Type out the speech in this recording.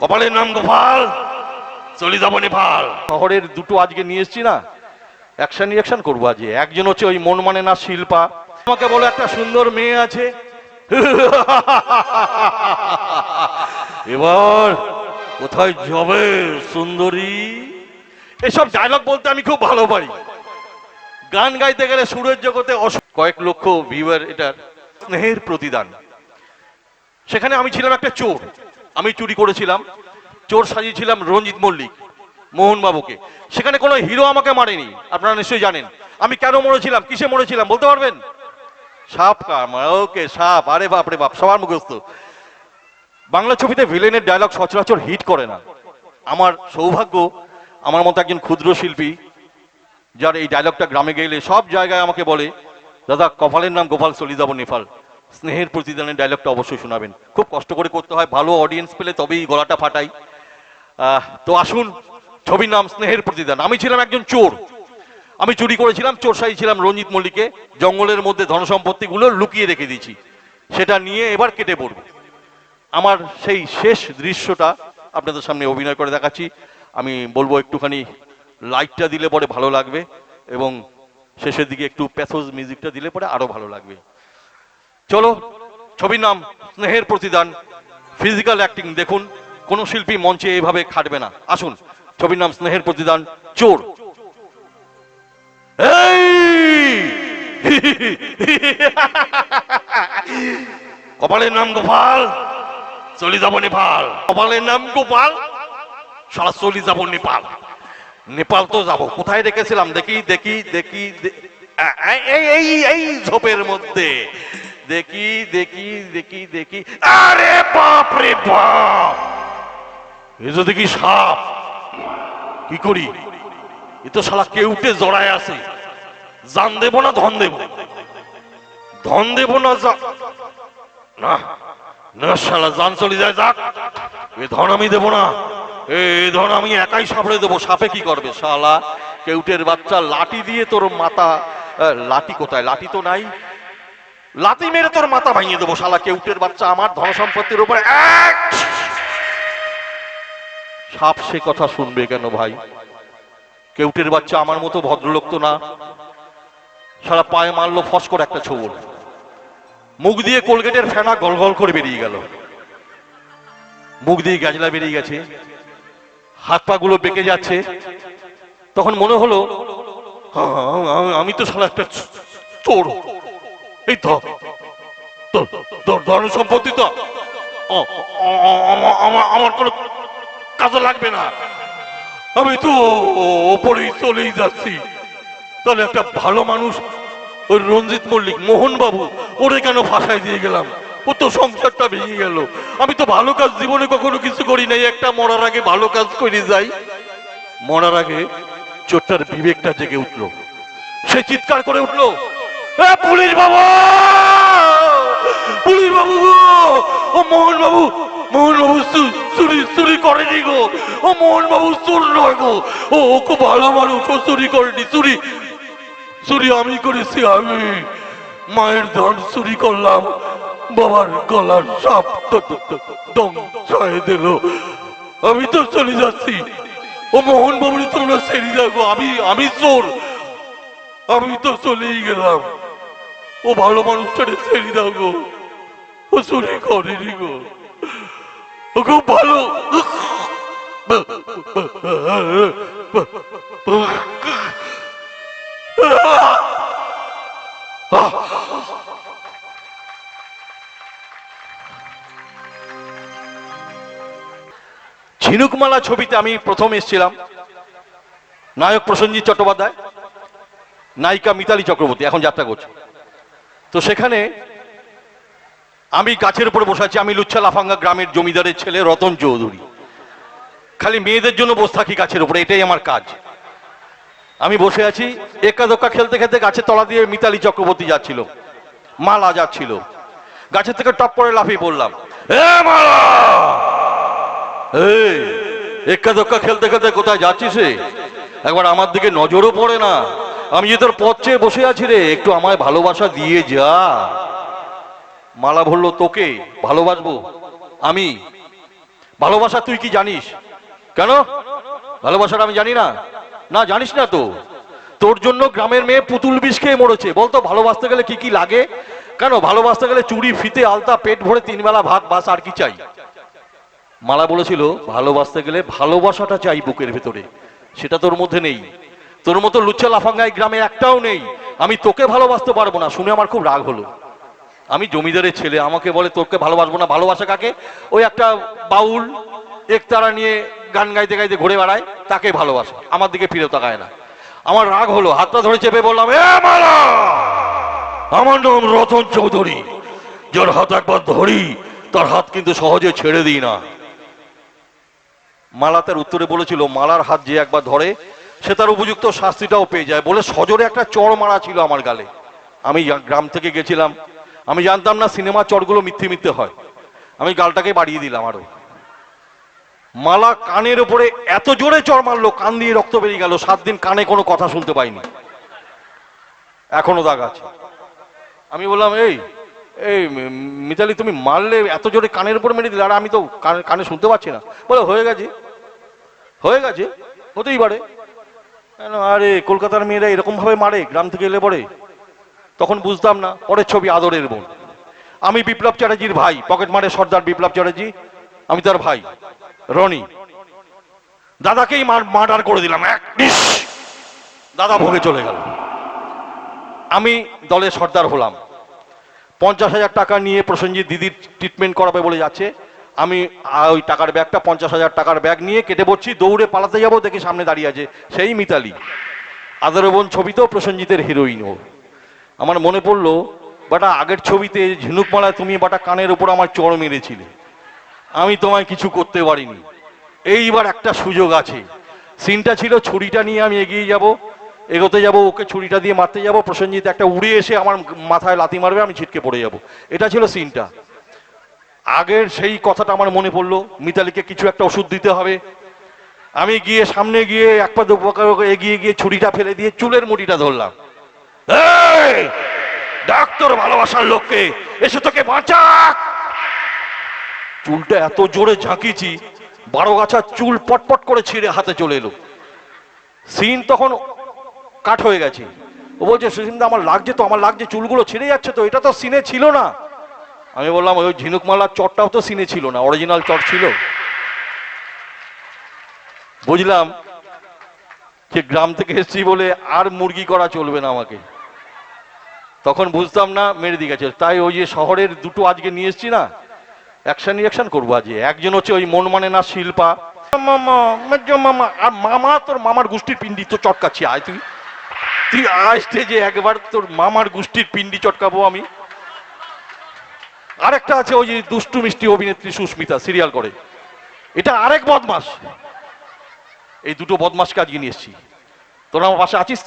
কপালের নাম গোপাল চলে যাব নেপাল। শহরের দুটো আজকে নিয়ে এসছি না অ্যাকশন রিয়াকশন করব আজকে। একজন হচ্ছে ওই মন মানে না শিল্পা। আমাকে বলো একটা সুন্দর মেয়ে আছে? এবার কোথায় যাবে সুন্দরী? এসব ডায়লগ বলতে আমি খুব ভালো পারি গান গাইতে গেলে সুরের জগতে কয়েক লক্ষ ভিউয়ার এটার স্নেহের প্রতিদান। সেখানে আমি ছিলাম একটা চোর। আমি চুরি করেছিলাম। চোর সাজিয়েছিলাম রঞ্জিত মল্লিক, মোহনবাবুকে। সেখানে কোনো হিরো আমাকে মারেনি, আপনারা নিশ্চয়ই জানেন। আমি কেন মরেছিলাম, কিসে মরেছিলাম, বলতে পারবেন? সাপ ওকে সাপ, আরে বাপ রে বাপ, সবার মুখস্থ। বাংলা ছবিতে ভিলেনের ডায়লগ সচরাচর হিট করে না। আমার সৌভাগ্য, আমার মতো একজন ক্ষুদ্র শিল্পী, যার এই ডায়লগটা গ্রামে গেলে সব জায়গায় আমাকে বলে, দাদা, কপালের নাম গোপাল চলি যাব নেপাল। স্নেহের প্রতিদানের ডায়লগটা অবশ্যই শোনাবেন। খুব কষ্ট করে করতে হয়, ভালো অডিয়েন্স পেলে তবেই গলাটা ফাটাই। তো আসুন, ছবির নাম স্নেহের প্রতিদান। আমি ছিলাম একজন চোর। আমি চুরি করেছিলাম, চোর সাই ছিলাম রঞ্জিত মল্লিকে। জঙ্গলের মধ্যে ধন সম্পত্তিগুলো লুকিয়ে রেখে দিয়েছি। সেটা নিয়ে এবার কেটে পড়ব। আমার সেই শেষ দৃশ্যটা আপনাদের সামনে অভিনয় করে দেখাচ্ছি। আমি বলব একটুখানি লাইটটা দিলে পরে ভালো লাগবে এবং শেষের দিকে একটু প্যাথোজ মিউজিকটা দিলে পরে আরও ভালো লাগবে। চলো, ছবির নাম স্নেহের প্রতিদান। ফিজিক্যাল অ্যাক্টিং দেখুন, কোন শিল্পী মঞ্চে এইভাবে খাটবে না। আসুন, ছবির নাম স্নেহের প্রতিদান, চোর। কপালের নাম গোপাল, চলে যাব নেপাল। কপালের নাম গোপাল, সারা চলে যাব নেপাল। নেপাল তো যাব, কোথায় রেখেছিলাম দেখি দেখি দেখি এই এই এই ঝোপের মধ্যে। দেখি দেখি দেখি দেখি। আরে বাপ রে বাপ! এ দেখি সাপ। কি করি? এ তো শালা কেউটে জড়ায় আছে। জান দেব না, ধন দেব? ধন দেব না, যা। না না শালা, জান চলে যায়, যাক। এ ধন আমি দেব না। এ ধন আমি একাই সাপড়ে দেবো। সাপে কি করবে শালা? কেউটের বাচ্চা লাঠি দিয়ে তোর মাথা লাঠি কোথায়? লাঠি তো নাই। লাঠি মেরে তোর মাথা ভাঙিয়ে দেবো, শালা কেউটের বাচ্চা আমার ধন সম্পত্তির উপরে। এক! সাপ সে কথা শুনবে কেন ভাই? কেউটের বাচ্চা আমার মতো ভদ্রলোক তো না। সারা পায়ে মারলো ফস করে একটা ছবল। মুখ দিয়ে কোলগেটের ফেনা গল গল করে বেরিয়ে গেল। মুখ দিয়ে গাজলা বেরিয়ে গেছে। হাত পা গুলো বেঁকে যাচ্ছে। তখন মনে হলো আমি তো সালা একটা চোর। এই তো ধন সম্পত্তি তো। আমার কোনো কাজে লাগবে না। আমি তো ওপরেই চলেই যাচ্ছি। তাহলে একটা ভালো মানুষ ওই রঞ্জিত মল্লিক মোহন বাবু ওরে কেন ফাঁসাই দিয়ে গেলাম? ও তো সংসারটা ভেঙে গেল। আমি তো ভালো কাজ জীবনে কখনো কিছু করি নাই। একটা মরার আগে ভালো কাজ করে যাই। মরার আগে চোরটার বিবেকটা জেগে উঠল। সে চিৎকার করে উঠল "এ, পুলিশ বাবু! পুলিশ বাবু ও মোহন বাবু মোহন বাবু চুরি চুরি করেনি গো। ও মোহন বাবু চোর নয় গো। ও খুব ভালো মানুষ, ও চুরি করেনি, চুরি চুরি আমি করেছি আমি। মায়ের ধন চুরি করলাম, বাবার গলার সাপ দম ছয় দিল। আমি তো চলে যাচ্ছি। ও মোহন বাবুর তোমরা ছেড়ে যাব আমি আমি চোর। আমি তো চলেই গেলাম। ও ভালো মানুষটারে ছেড়ে দাও গো। ও চুরি করেনি গো। ও খুব ভালো। ঝিনুকমালা ছবিতে আমি প্রথম এসেছিলাম। নায়ক প্রসেনজিৎ চট্টোপাধ্যায়, নায়িকা মিতালি চক্রবর্তী। এখন যাত্রা করছে। তো সেখানে আমি গাছের উপরে বসে আছি, আমি লুচ্ছা লাফাঙ্গা গ্রামের জমিদারের ছেলে রতন চৌধুরী। খালি মেয়েদের জন্য বসে থাকি গাছের উপরে, এটাই আমার কাজ। আমি বসে আছি একা দোক্কা খেলতে খেলতে গাছের তলা দিয়ে মিতালি চক্রবর্তী যাচ্ছিল, মালা যাচ্ছিল। গাছের থেকে টপ করে লাফিয়ে পড়লাম। এ মালা! এই এক্কা দোক্কা খেলতে খেলতে কোথায় যাচ্ছিস একবার আমার দিকে নজরও পড়ে না। আমি যে তোর পথ চেয়ে বসে আছি রে, একটু আমায় ভালোবাসা দিয়ে যা। মালা বলল তোকে, ভালোবাসবো। আমি? ভালোবাসা তুই কি জানিস? কেন? ভালোবাসাটা আমি জানি না। না, জানিস না তো। তোর জন্য গ্রামের মেয়ে পুতুল বিষ খেয়ে মরেছে। বলতো, ভালোবাসতে গেলে কি কি লাগে? কেন? ভালোবাসতে গেলে চুড়ি ফিতে, আলতা, পেট ভরে তিনবেলা ভাত, বাস, আর কি চাই? মালা বলেছিল, ভালোবাসতে গেলে ভালোবাসাটা চাই বুকের ভেতরে। সেটা তোর মধ্যে নেই। তোর মতো লুচ্চা লাফাঙ্গাই গ্রামে একটাও নেই। আমি তোকে ভালোবাসতে পারব না। শুনে আমার খুব রাগ হলো। আমি জমিদারের ছেলে, আমাকে বলে তোকে ভালোবাসবো না, ভালোবাসা কাকে? ওই একটা বাউল, একতারা নিয়ে গান গাইতে গাইতে ঘুরে বেড়ায়, তাকে ভালোবাসা। আমার দিকে ফিরে তাকায় না। আমার রাগ হলো, হাতটা ধরে চেপে বললাম, এ মালা! আমার নাম রতন চৌধুরী। যার হাত একবার ধরি, তার হাত কিন্তু সহজে ছেড়ে দিই না। মালা তার উত্তরে বলেছিল, মালার হাত যে একবার ধরে সে তার উপযুক্ত শাস্তিটাও পেয়ে যায়। বলে সজোরে একটা চড় মারা ছিল আমার গালে। আমি গ্রাম থেকে গেছিলাম। আমি জানতাম না সিনেমা চড়গুলো মিথ্যে মিথ্যে হয়। আমি গালটাকে বাড়িয়ে দিলাম আরও। মালা কানের উপরে এত জোরে চড় মারলো, কান দিয়ে রক্ত বেরিয়ে গেল। সাত দিন কানে কোনো কথা শুনতে পাইনি। এখনও দাগ আছে। আমি বললাম, এই এই মিতালি, তুমি মারলে এত জোরে কানের উপর মেরে দিলে, আর আমি তো কানে কানে শুনতে পাচ্ছি না। বলে, হয়ে গেছে। হয়ে গেছে। হতেই পারে। কেন, আরে কলকাতার মেয়েরা এরকম ভাবে মারে গ্রাম থেকে এলে পরে? তখন বুঝতাম না পরের ছবি আদরের বোন। আমি বিপ্লব চ্যাটার্জির ভাই পকেট মারে সর্দার বিপ্লব চ্যাটার্জি আমি তার ভাই রনি। দাদাকেই মার্ডার করে দিলাম এক। দাদা ভোগে চলে গেল। আমি দলের সর্দার হলাম। পঞ্চাশ হাজার টাকা নিয়ে প্রসেনজিৎ দিদির ট্রিটমেন্ট করাবে বলে যাচ্ছে। আমি ওই টাকার ব্যাগটা, পঞ্চাশ হাজার টাকার ব্যাগ নিয়ে কেটে পড়ছি দৌড়ে পালাতে যাব, দেখি সামনে দাঁড়িয়ে আছে সেই মিতালি। আদর বোন ছবিতেও প্রসেনজিতের হিরোইন ও। আমার মনে পড়ল, বাটা আগের ছবিতে ঝিনুক ঝিনুকমালায় তুমি বাটা কানের উপর আমার চড় মেরেছিলে। আমি তোমায় কিছু করতে পারিনি। এইবার একটা সুযোগ আছে। সিনটা ছিল ছুরিটা নিয়ে আমি এগিয়ে যাব, এগোতে যাব, ওকে ছুরিটা দিয়ে মারতে যাব, প্রসেনজিৎ একটা উড়ে এসে আমার মাথায় লাথি মারবে, আমি ছিটকে পড়ে যাব। এটা ছিল সিনটা। আগের সেই কথাটা আমার মনে পড়ল, মিতালিকে কিছু একটা ওষুধ দিতে হবে। আমি গিয়ে সামনে গিয়ে এক পা এগিয়ে গিয়ে ছুরিটা ফেলে দিয়ে চুলের মুঠিটা ধরলাম। ডাক্তার ভালোবাসার লোককে, এসে তোকে বাঁচাক চুলটা এত জোরে ঝাঁকিয়েছি, বারো গাছার চুল পটপট করে ছিঁড়ে হাতে চলে এলো। সিন তখন কাট হয়ে গেছে। ও বলছে, সুসিমদা, আমার লাগছে তো, আমার লাগছে, চুলগুলো ছিঁড়ে যাচ্ছে তো, এটা তো সিনে ছিল না। আমি বললাম, ওই ঝিনুকমালার চটটাও তো সিনে ছিল না অরিজিনাল চট ছিল। বুঝলাম যে গ্রাম থেকে এসেছি বলে আর মুরগি করা চলবে না আমাকে। তখন বুঝতাম না মেরে দিয়ে গেছে। তাই ওই যে শহরের দুটো আজকে নিয়ে এসেছি না অ্যাকশন রিয়াকশন করব আজকে। একজন হচ্ছে ওই মন মানে না শিল্পা মামা মামা, আর মামা, তোর মামার গোষ্ঠীর পিন্ডি তো চটকাচ্ছি। আয় তুই তুই আয় স্টেজে একবার, তোর মামার গোষ্ঠীর পিন্ডি চটকাবো আমি। আরেকটা আছে ওই যে দুষ্টু মিষ্টি অভিনেত্রী সুস্মিতা সিরিয়াল করে। এটা আরেক বদমাস এই দুটো বদমাসকে আজকে নিয়ে এসছি। তোরা আমার পাশে আছিস তো?